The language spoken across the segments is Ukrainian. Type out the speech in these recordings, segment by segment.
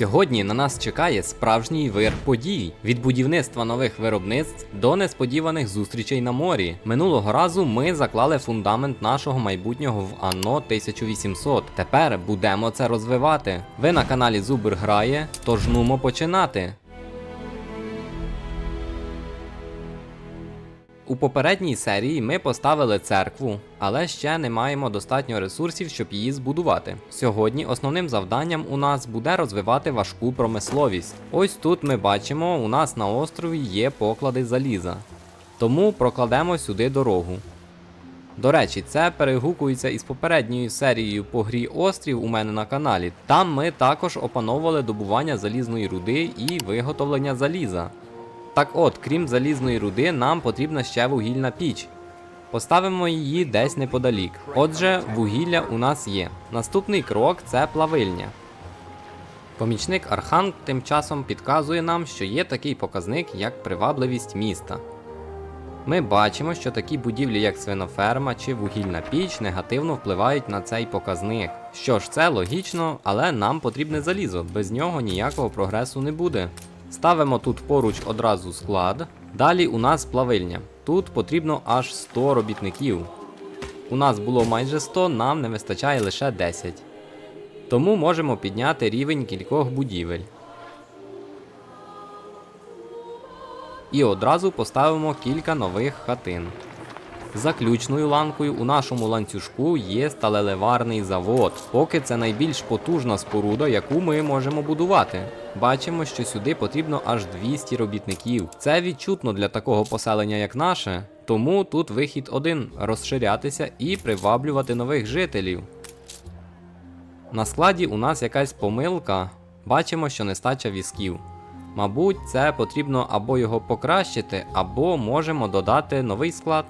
Сьогодні на нас чекає справжній вир подій від будівництва нових виробництв до несподіваних зустрічей на морі. Минулого разу ми заклали фундамент нашого майбутнього в Анно 1800. Тепер будемо це розвивати. Ви на каналі Зубр грає, тож нумо починати. У попередній серії ми поставили церкву, але ще не маємо достатньо ресурсів, щоб її збудувати. Сьогодні основним завданням у нас буде розвивати важку промисловість. Ось тут ми бачимо, у нас на острові є поклади заліза. Тому прокладемо сюди дорогу. До речі, це перегукується із попередньою серією по грі Острів у мене на каналі. Там ми також опановували добування залізної руди і виготовлення заліза. Так от, крім залізної руди, нам потрібна ще вугільна піч. Поставимо її десь неподалік. Отже, вугілля у нас є. Наступний крок це плавильня. Помічник Архан тим часом підказує нам, що є такий показник, як привабливість міста. Ми бачимо, що такі будівлі, як свиноферма чи вугільна піч, негативно впливають на цей показник. Що ж, це логічно, але нам потрібне залізо, без нього ніякого прогресу не буде. Ставимо тут поруч одразу склад. Далі у нас плавильня. Тут потрібно аж 100 робітників. У нас було майже 100, нам не вистачає лише 10. Тому можемо підняти рівень кількох будівель. І одразу поставимо кілька нових хатин. Заключною ланкою у нашому ланцюжку є сталелеварний завод. Поки це найбільш потужна споруда, яку ми можемо будувати. Бачимо, що сюди потрібно аж 200 робітників. Це відчутно для такого поселення, як наше. Тому тут вихід один розширятися і приваблювати нових жителів. На складі у нас якась помилка. Бачимо, що нестача візків. Мабуть, це потрібно або його покращити, або можемо додати новий склад.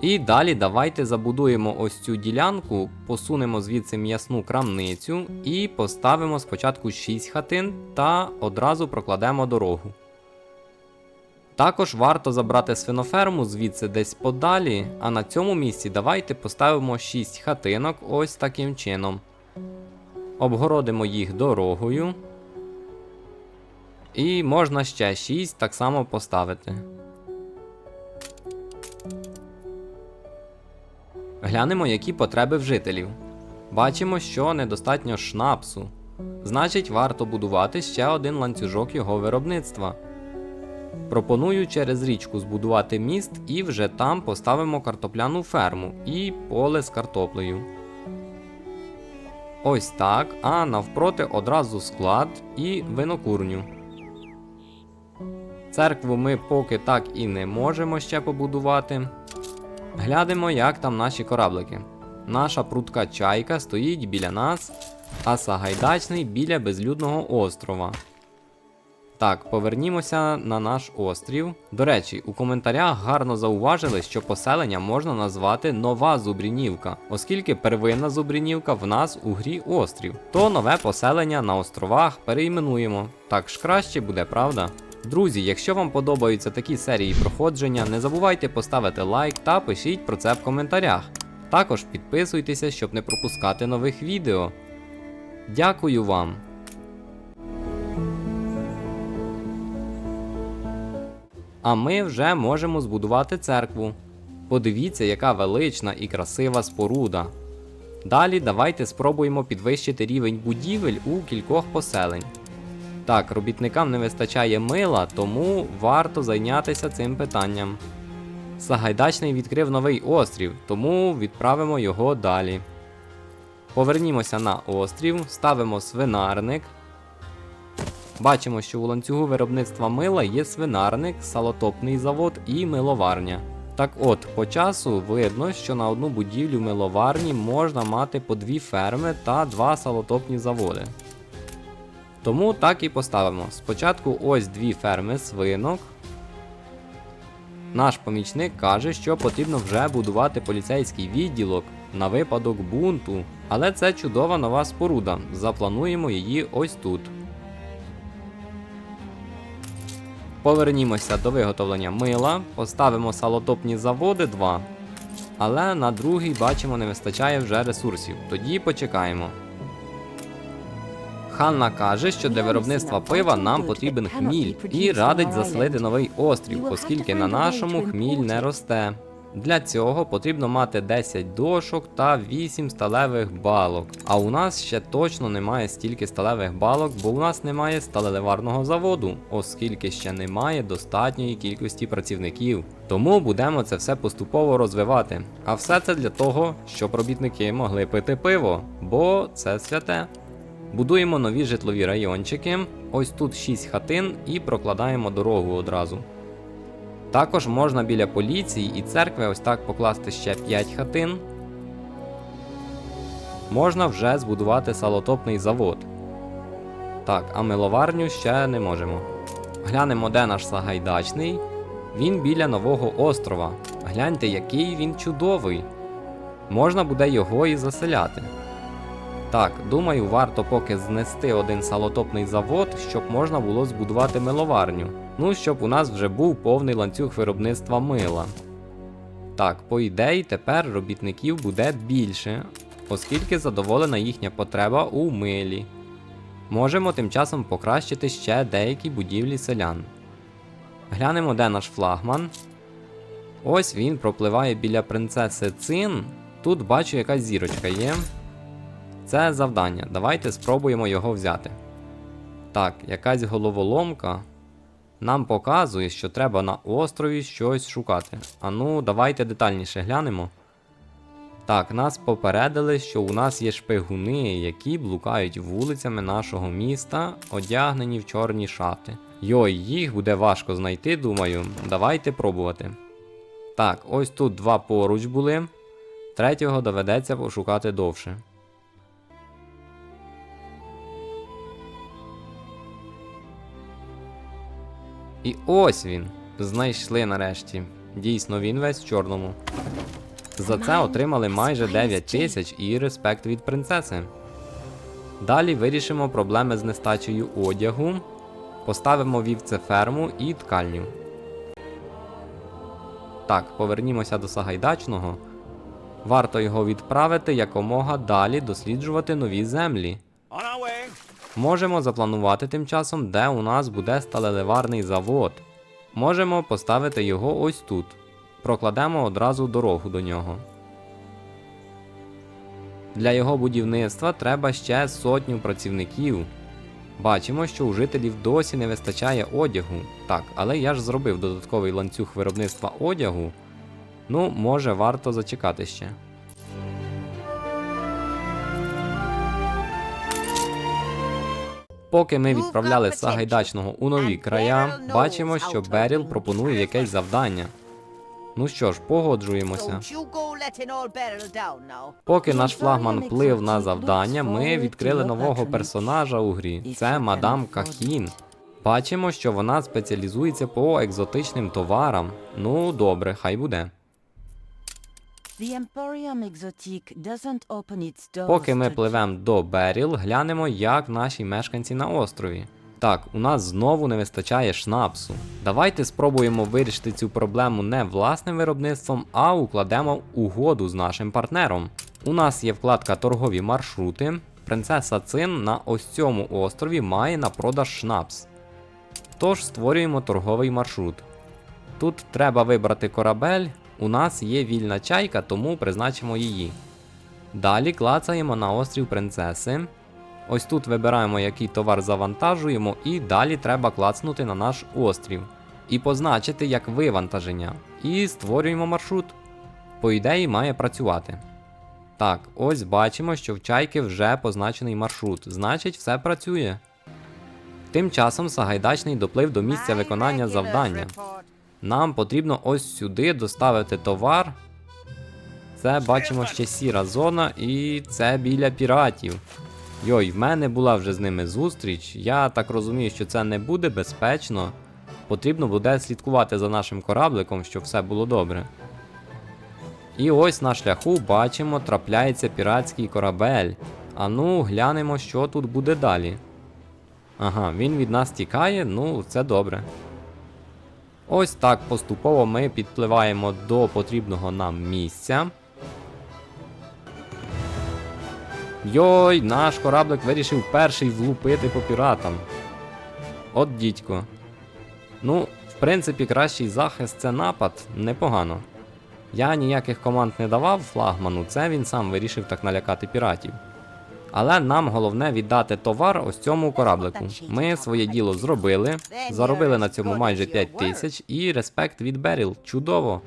І далі давайте забудуємо ось цю ділянку, посунемо звідси м'ясну крамницю і поставимо спочатку 6 хатин та одразу прокладемо дорогу. Також варто забрати свиноферму звідси десь подалі, а на цьому місці давайте поставимо 6 хатинок ось таким чином. Обгородимо їх дорогою. І можна ще 6 так само поставити. Глянемо, які потреби в жителів. Бачимо, що недостатньо шнапсу. Значить, варто будувати ще один ланцюжок його виробництва. Пропоную через річку збудувати міст і вже там поставимо картопляну ферму і поле з картоплею. Ось так, а навпроти одразу склад і винокурню. Церкву ми поки так і не можемо ще побудувати. Глянемо, як там наші кораблики. Наша прутка чайка стоїть біля нас, а Сагайдачний біля безлюдного острова. Так, повернімося на наш острів. До речі, у коментарях гарно зауважили, що поселення можна назвати Нова Зубрінівка, оскільки первинна Зубрінівка в нас у грі острів. То нове поселення на островах перейменуємо. Так ж краще буде, правда? Друзі, якщо вам подобаються такі серії проходження, не забувайте поставити лайк та пишіть про це в коментарях. Також підписуйтеся, щоб не пропускати нових відео. Дякую вам! А ми вже можемо збудувати церкву. Подивіться, яка велична і красива споруда. Далі давайте спробуємо підвищити рівень будівель у кількох поселень. Так, робітникам не вистачає мила, тому варто зайнятися цим питанням. Сагайдачний відкрив новий острів, тому відправимо його далі. Повернімося на острів, ставимо свинарник. Бачимо, що у ланцюгу виробництва мила є свинарник, салотопний завод і миловарня. Так от, по часу видно, що на одну будівлю миловарні можна мати по дві ферми та два салотопні заводи. Тому так і поставимо. Спочатку ось дві ферми свинок. Наш помічник каже, що потрібно вже будувати поліцейський відділок на випадок бунту. Але це чудова нова споруда. Заплануємо її ось тут. Повернімося до виготовлення мила, поставимо салотопні заводи 2. Але на другий бачимо не вистачає вже ресурсів. Тоді почекаємо. Ханна каже, що для виробництва пива нам потрібен хміль і радить заселити новий острів, оскільки на нашому хміль не росте. Для цього потрібно мати 10 дошок та 8 сталевих балок. А у нас ще точно немає стільки сталевих балок, бо у нас немає сталеливарного заводу, оскільки ще немає достатньої кількості працівників. Тому будемо це все поступово розвивати. А все це для того, щоб робітники могли пити пиво, бо це святе. Будуємо нові житлові райончики. Ось тут 6 хатин і прокладаємо дорогу одразу. Також можна біля поліції і церкви ось так покласти ще 5 хатин. Можна вже збудувати салотопний завод. Так, а миловарню ще не можемо. Глянемо, де наш Сагайдачний. Він біля нового острова. Гляньте, який він чудовий. Можна буде його і заселяти. Так, думаю, варто поки знести один салотопний завод, щоб можна було збудувати миловарню. Ну, щоб у нас вже був повний ланцюг виробництва мила. Так, по ідеї, тепер робітників буде більше, оскільки задоволена їхня потреба у милі. Можемо тим часом покращити ще деякі будівлі селян. Глянемо, де наш флагман. Ось він пропливає біля принцеси Цин. Тут бачу, якась зірочка є. Це завдання. Давайте спробуємо його взяти. Так, якась головоломка нам показує, що треба на острові щось шукати. А ну, давайте детальніше глянемо. Так, нас попередили, що у нас є шпигуни, які блукають вулицями нашого міста, одягнені в чорні шати. Йой, їх буде важко знайти, думаю. Давайте пробувати. Так, ось тут два поруч були. Третього доведеться пошукати довше. І ось він. Знайшли нарешті. Дійсно, він весь в чорному. За це отримали майже 9 тисяч і респект від принцеси. Далі вирішимо проблеми з нестачею одягу. Поставимо вівцеферму і ткальню. Так, повернімося до Сагайдачного. Варто його відправити якомога далі досліджувати нові землі. Можемо запланувати тим часом, де у нас буде сталеливарний завод. Можемо поставити його ось тут. Прокладемо одразу дорогу до нього. Для його будівництва треба ще сотню працівників. Бачимо, що у жителів досі не вистачає одягу. Так, але я ж зробив додатковий ланцюг виробництва одягу. Ну, може, варто зачекати ще. Поки ми відправляли Сагайдачного у нові края, бачимо, що Беріл пропонує якесь завдання. Ну що ж, погоджуємося. Поки наш флагман плив на завдання, ми відкрили нового персонажа у грі. Це мадам Кахін. Бачимо, що вона спеціалізується по екзотичним товарам. Ну, добре, хай буде. Поки ми пливемо до Беріл, глянемо, як наші мешканці на острові. Так, у нас знову не вистачає шнапсу. Давайте спробуємо вирішити цю проблему не власним виробництвом, а укладемо угоду з нашим партнером. У нас є вкладка торгові маршрути. Принцеса Цин на ось цьому острові має на продаж шнапс. Тож створюємо торговий маршрут. Тут треба вибрати корабель. У нас є вільна чайка, тому призначимо її. Далі клацаємо на острів принцеси. Ось тут вибираємо, який товар завантажуємо, і далі треба клацнути на наш острів і позначити як вивантаження. І створюємо маршрут. По ідеї має працювати. Так, ось бачимо, що в чайки вже позначений маршрут, значить все працює. Тим часом Сагайдачний доплив до місця виконання завдання. Нам потрібно ось сюди доставити товар. Це бачимо ще сіра зона, і це біля піратів. Йой, в мене була вже з ними зустріч. Я так розумію, що це не буде безпечно. Потрібно буде слідкувати за нашим корабликом, щоб все було добре. І ось на шляху бачимо, трапляється піратський корабель. А ну, глянемо, що тут буде далі. Ага, він від нас тікає, ну це добре. Ось так поступово ми підпливаємо до потрібного нам місця. Йой, наш кораблик вирішив перший влупити по піратам. От дідько. Ну, в принципі, кращий захист це напад, непогано. Я ніяких команд не давав флагману, це він сам вирішив так налякати піратів. Але нам головне віддати товар ось цьому кораблику. Ми своє діло зробили, заробили на цьому майже 5 тисяч і респект від Беріл. Чудово.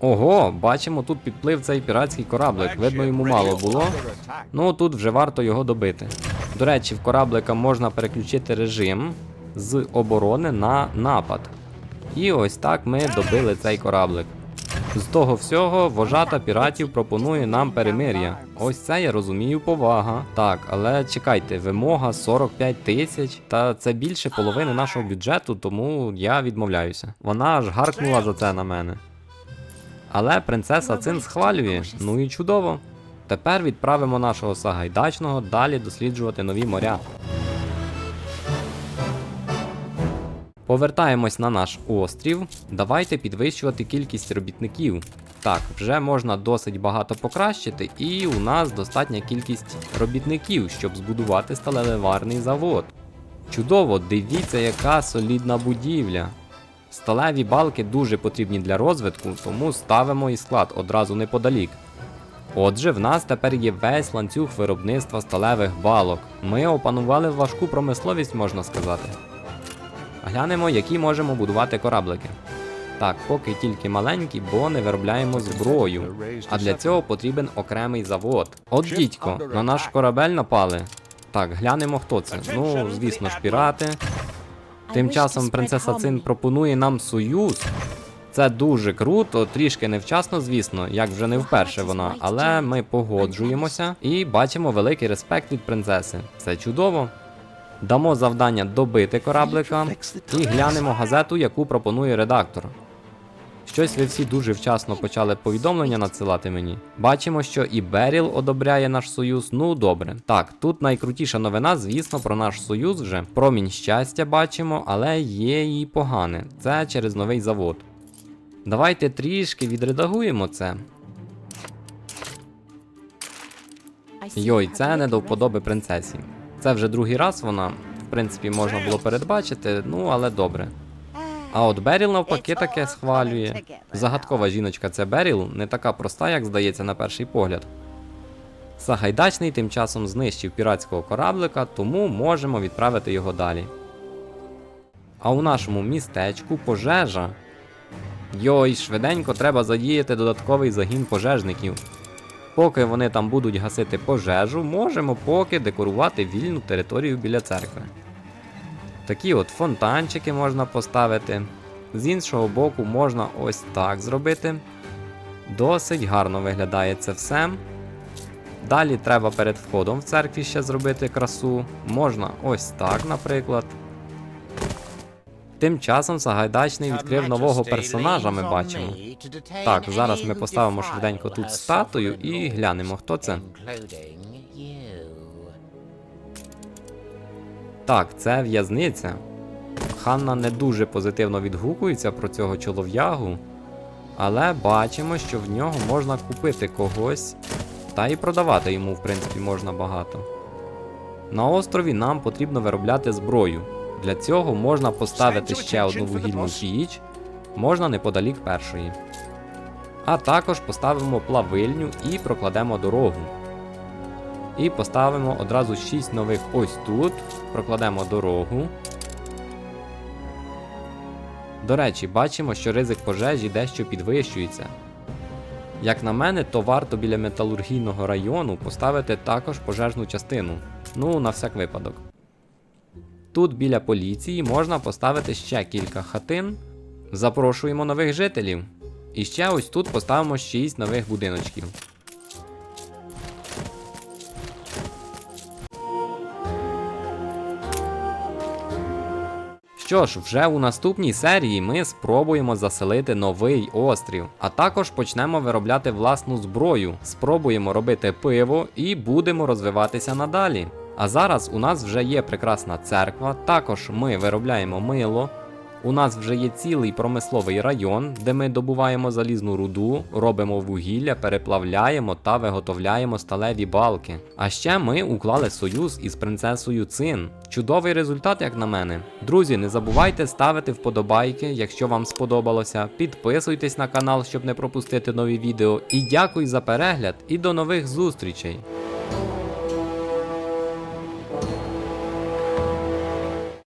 Ого, бачимо, тут підплив цей піратський кораблик. Видно, йому мало було. Ну тут вже варто його добити. До речі, в кораблика можна переключити режим з оборони на напад. І ось так ми добили цей кораблик. З того всього вожата піратів пропонує нам перемир'я. Ось це я розумію повага. Так, але чекайте, вимога 45 тисяч, та це більше половини нашого бюджету, тому я відмовляюся. Вона аж гаркнула за це на мене. Але принцеса Цин схвалює, ну і чудово. Тепер відправимо нашого Сагайдачного далі досліджувати нові моря. Повертаємось на наш острів. Давайте підвищувати кількість робітників. Так, вже можна досить багато покращити, і у нас достатня кількість робітників, щоб збудувати сталелеварний завод. Чудово, дивіться, яка солідна будівля. Сталеві балки дуже потрібні для розвитку, тому ставимо і склад одразу неподалік. Отже, в нас тепер є весь ланцюг виробництва сталевих балок. Ми опанували важку промисловість, можна сказати. Глянемо, які можемо будувати кораблики. Так, поки тільки маленькі, бо не виробляємо зброю. А для цього потрібен окремий завод. От дідько, на наш корабель напали. Так, глянемо, хто це. Ну, звісно ж, пірати. Тим часом принцеса Цин пропонує нам союз. Це дуже круто, трішки невчасно, звісно, як вже не вперше вона, але ми погоджуємося і бачимо великий респект від принцеси. Це чудово. Дамо завдання добити кораблика і глянемо газету, яку пропонує редактор. Щось ви всі дуже вчасно почали повідомлення надсилати мені. Бачимо, що і Беріл одобряє наш союз. Ну добре. Так, тут найкрутіша новина, звісно, про наш союз вже. Промінь щастя бачимо, але є і погане. Це через новий завод. Давайте трішки відредагуємо це. Йой, це не до вподоби принцесі. Це вже другий раз вона, в принципі, можна було передбачити, ну але добре. А от Беріл навпаки таке схвалює. Загадкова жіночка це Беріл, не така проста, як здається на перший погляд. Сагайдачний тим часом знищив піратського кораблика, тому можемо відправити його далі. А у нашому містечку пожежа. Йой, швиденько треба задіяти додатковий загін пожежників. Поки вони там будуть гасити пожежу, можемо поки декорувати вільну територію біля церкви. Такі от фонтанчики можна поставити. З іншого боку, можна ось так зробити. Досить гарно виглядає це все. Далі треба перед входом в церкві ще зробити красу. Можна ось так, наприклад. Тим часом Сагайдачний відкрив нового персонажа, ми бачимо. Так, зараз ми поставимо швиденько тут статую і глянемо, хто це. Так, це в'язниця. Ханна не дуже позитивно відгукується про цього чолов'ягу, але бачимо, що в нього можна купити когось, та і продавати йому, в принципі, можна багато. На острові нам потрібно виробляти зброю. Для цього можна поставити ще одну вугільну піч, можна неподалік першої. А також поставимо плавильню і прокладемо дорогу. І поставимо одразу 6 нових ось тут, прокладемо дорогу. До речі, бачимо, що ризик пожежі дещо підвищується. Як на мене, то варто біля металургійного району поставити також пожежну частину. Ну, на всяк випадок. Тут біля поліції можна поставити ще кілька хатин. Запрошуємо нових жителів. І ще ось тут поставимо 6 нових будиночків. Що ж, вже у наступній серії ми спробуємо заселити новий острів, а також почнемо виробляти власну зброю, спробуємо робити пиво і будемо розвиватися надалі. А зараз у нас вже є прекрасна церква, також ми виробляємо мило. У нас вже є цілий промисловий район, де ми добуваємо залізну руду, робимо вугілля, переплавляємо та виготовляємо сталеві балки. А ще ми уклали союз із принцесою Цин. Чудовий результат, як на мене. Друзі, не забувайте ставити вподобайки, якщо вам сподобалося. Підписуйтесь на канал, щоб не пропустити нові відео. І дякую за перегляд і до нових зустрічей!